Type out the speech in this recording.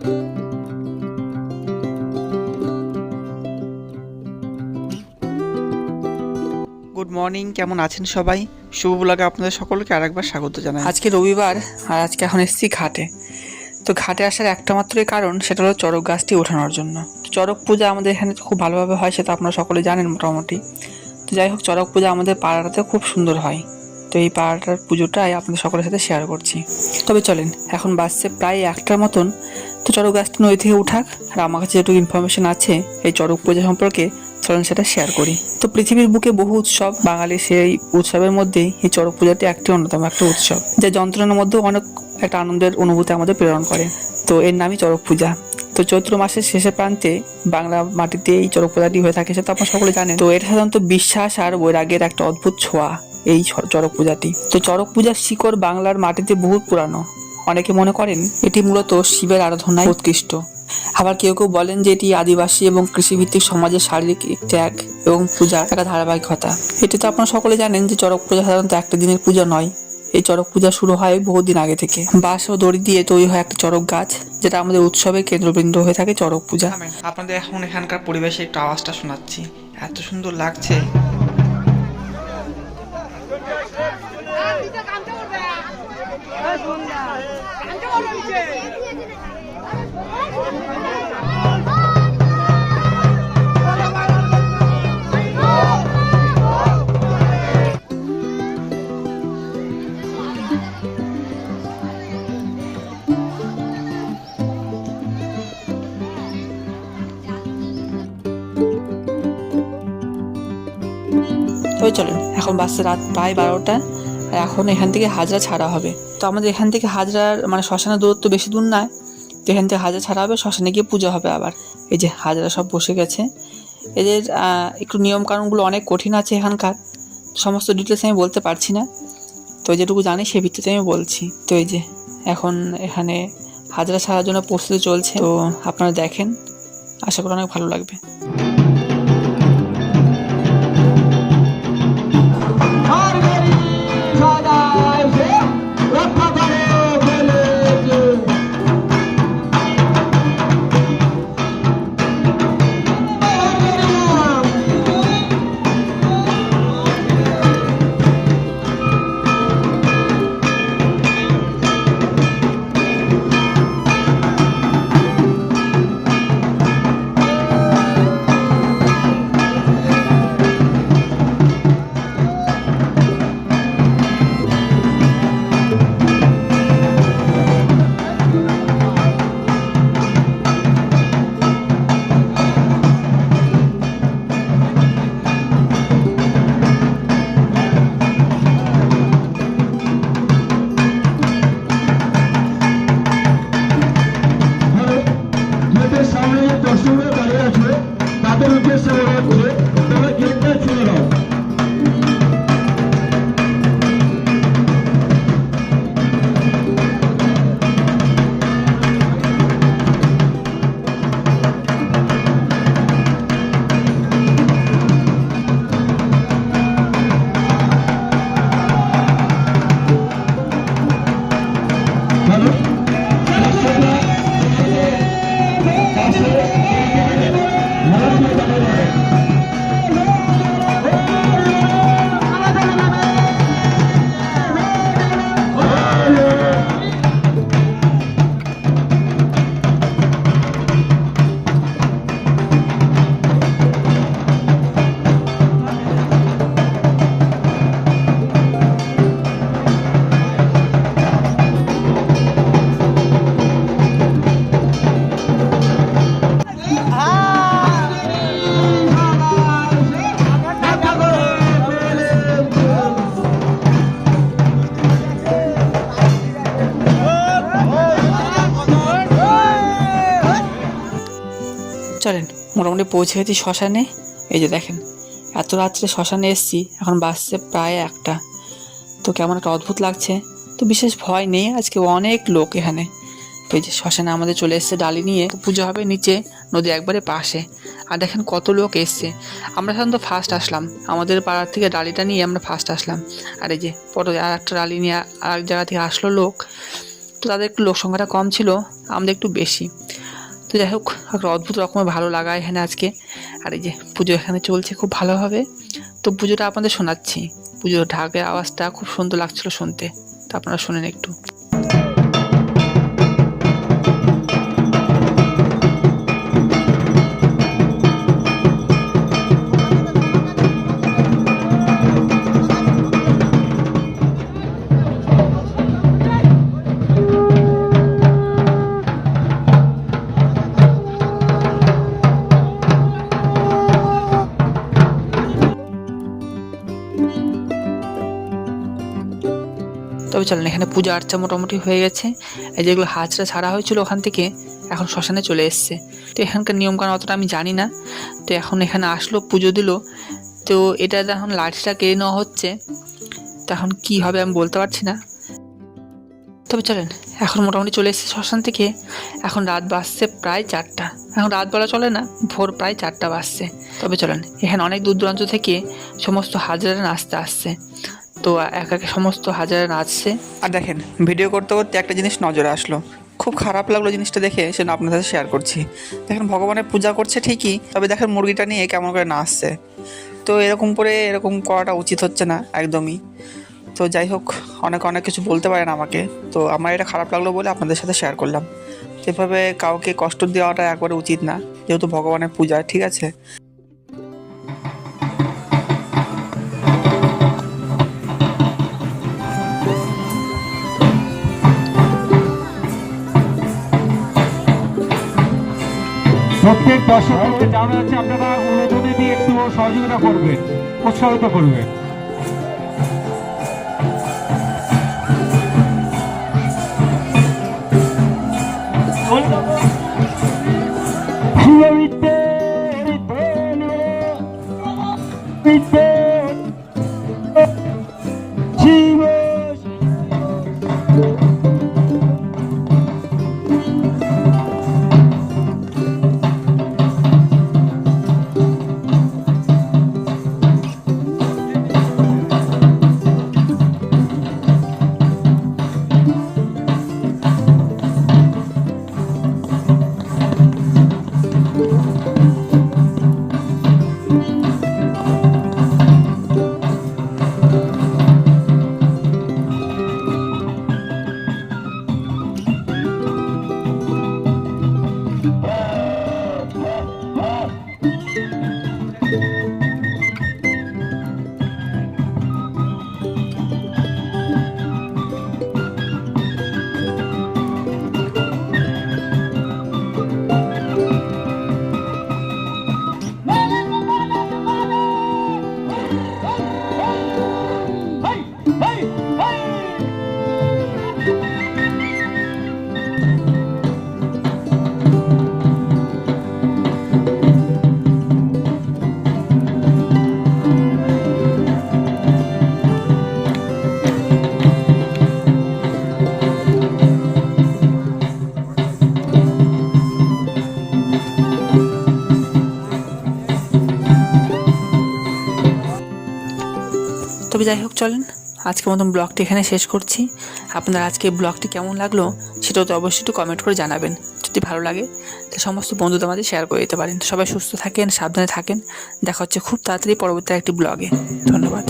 Good morning কেমন আছেন সবাই? শুভ ব্লগে আপনাদের সকলকে আরেকবার স্বাগত জানাই। আজকে রবিবার আর আজকে এখন এসেছি ঘাটে। তো ঘাটে আসার একটা মাত্রই কারণ, সেটা হলো চড়ক গাছটি ওঠানোর জন্য। চড়ক পূজা আমাদের এখানে খুব ভালোভাবে হয়, সেটা আপনারা সকলে জানেন মোটামুটি। তো যাই হোক, চড়ক পূজা আমাদের পাড়াটাতে খুব সুন্দর হয়। তো এই পাড়াটার পুজোটাই আপনাদের সকলের সাথে শেয়ার করছি। তবে চলেন, এখন বাসছে প্রায় একটার মতন। তো চড়ক গাছটি নদী থেকে উঠাক, আর আমার কাছে যেটুকু ইনফরমেশন আছে, এই চড়ক পূজা সম্পর্কে চলেন সেটা শেয়ার করি। তো পৃথিবীর বুকে বহু উৎসব, বাঙালির সেই উৎসবের মধ্যেই এই চড়ক পূজাটি একটি অন্যতম একটা উৎসব, যা যন্ত্রণার মধ্যেও অনেক একটা আনন্দের অনুভূতি আমাদের প্রেরণ করে। তো এর নামই চড়ক পূজা। তো চৈত্র মাসের শেষের প্রান্তে বাংলা মাটিতে এই চড়ক পূজাটি হয়ে থাকে, সেটা আপনারা সকলে জানেন। তো এটা সাধারণত বিশ্বাস আর বৈরাগের একটা অদ্ভুত ছোঁয়া। এই চড়ক পূজাটি। তো চড়ক পূজার শিকড় বাংলার মাটিতে বহু পুরানো। অনেকে মনে করেন এটি মূলত শিবের আরাধনায় উৎকৃষ্ট। আবার কেউ কেউ বলেন যে এটি আদিবাসী এবং কৃষিভিত্তিক সমাজের শারীরিক ত্যাগ এবং পূজা একটা ধারাবাহিকতা। এটি তো আপনারা সকলে জানেন যে চড়ক পূজা সাধারণত একটা দিনের পূজা নয়। এই চড়ক পূজা শুরু হয় বহুদিন আগে থেকে। বাঁশ ও দড়ি দিয়ে তৈরি হয় একটা চড়ক গাছ, যেটা আমাদের উৎসবের কেন্দ্রবিন্দু হয়ে থাকে চড়ক পূজা। আপনাদের এখন এখানকার পরিবেশে একটু আওয়াজটা শোনাচ্ছি। এত সুন্দর লাগছে। তবে চলেন এখন বাসে রাত প্রায় বারোটা। আর এখন এখান থেকে হাজরা ছাড়া হবে। তো আমাদের এখান থেকে হাজরার মানে শ্মশানের দূরত্ব বেশি দূর নয়। তো এখান থেকে হাজরা ছাড়া হবে, শ্মশানে গিয়ে পুজো হবে আবার। এই যে হাজরা সব বসে গেছে। এদের একটু নিয়ম কানুনগুলো অনেক কঠিন আছে এখানকার। সমস্ত ডিটেলস আমি বলতে পারছি না। তো যেটুকু জানি সে ভিত্তিতে আমি বলছি। তো এই যে এখন এখানে হাজরা ছাড়ার জন্য প্রস্তুতি চলছে। তো আপনারা দেখেন, আশা করি অনেক ভালো লাগবে। চলেন, মোটামুটি পৌঁছে গেছি শ্মশানে। এই যে দেখেন, এত রাত্রে শ্মশানে এসেছি, এখন বাসছে প্রায় একটা। তো কেমন একটা অদ্ভুত লাগছে। তো বিশেষ ভয় নেই, আজকে অনেক লোক এখানে। তো এই যে শ্মশানে আমাদের চলে এসছে ডালি নিয়ে পুজো হবে নিচে, নদী একবারে পাশে। আর দেখেন কত লোক এসছে। আমরা সাধারণত ফার্স্ট আসলাম। আমাদের পাড়ার থেকে ডালিটা নিয়ে আমরা ফার্স্ট আসলাম। আর এই যে পরে আর একটা ডালি নিয়ে আর এক জায়গা থেকে আসলো লোক। তো তাদের একটু লোক সংখ্যাটা কম ছিল, আমাদের একটু বেশি। তো যাই হোক একটা অদ্ভুত রকমের ভালো লাগা এখানে আজকে। আর এই যে পুজো এখানে চলছে, খুব ভালোভাবে তো পুজোটা আপনাদের শোনাচ্ছি। পুজোর ঢাকের আওয়াজটা খুব সুন্দর লাগছিল শুনতে। তো আপনারা শোনেন একটু। তবে চলেন, এখানে পূজা আর্চা মোটামুটি হয়ে গেছে। এই যেগুলো হাজরা ছাড়া হয়েছিল ওখান থেকে এখন শ্মশানে চলে এসছে। তো এখানকার নিয়মকানুন অতটা আমি জানি না। তো এখন এখানে আসলো, পুজো দিল। তো এটা এখন লাঠিটা কেড়ে নেওয়া হচ্ছে তো এখন কী হবে আমি বলতে পারছি না। তবে চলেন, এখন মোটামুটি চলে এসেছে শ্মশান থেকে। এখন রাত বাজছে প্রায় চারটা। এখন রাত বলা চলে না, ভোর প্রায় চারটা বাজছে। তবে চলেন, এখানে অনেক দূর দূরান্ত থেকে সমস্ত হাজারা নাচতে আসছে। তো এক একে সমস্ত হাজারে নাচছে। আর দেখেন, ভিডিও করতে করতে একটা জিনিস নজরে আসলো। খুব খারাপ লাগল জিনিসটা দেখে, সেজন্য আপনার সাথে শেয়ার করছি। দেখেন, ভগবানের পূজা করছে ঠিকই, তবে দেখেন মুরগিটা নিয়ে কেমন করে নাচছে। তো এরকম করে এরকম করাটা উচিত হচ্ছে না, একদমই। তো যাই হোক, অনেক অনেক কিছু বলতে পারেন আমাকে। তো আমার এটা খারাপ লাগল বলে আপনাদের সাথে শেয়ার করলাম। এভাবে কাউকে কষ্ট দেওয়াটা একবারে উচিত না, যেহেতু ভগবানের পূজা, ঠিক আছে? প্রত্যেক জানা যাচ্ছে আপনারা উন্নতনে দিয়ে একটু সহযোগিতা করবেন, উৎসাহিত করবেন। তবে যাই হোক চলেন আজকের মতন ব্লগটি এখানে শেষ করছি। আপনার আজকে ব্লগটি কেমন লাগল সেটাও তো অবশ্যই একটু কমেন্ট করে জানাবেন। যদি ভালো লাগে, তো সমস্ত বন্ধুদের মাঝে শেয়ার করে দিতে পারেন। সবাই সুস্থ থাকেন, সাবধানে থাকেন। দেখা হচ্ছে খুব তাড়াতাড়ি পরবর্তী একটি ব্লগে। ধন্যবাদ।